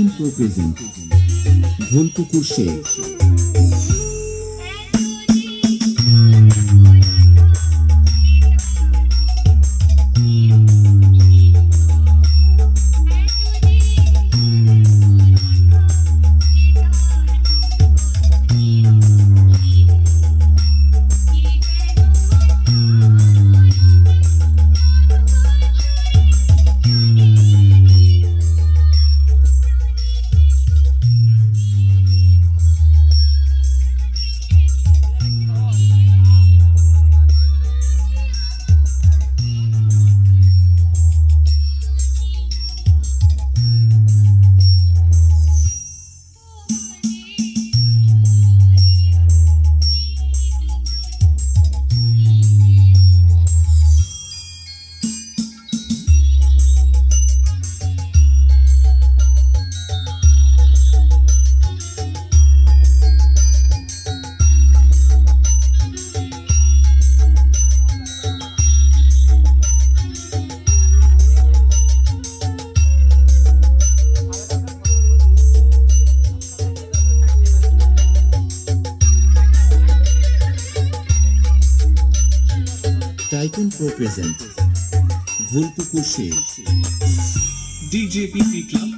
নতুন pro present Dholpukur Sheikh Tycoon Pro present Gholpukur Shade DJPP Club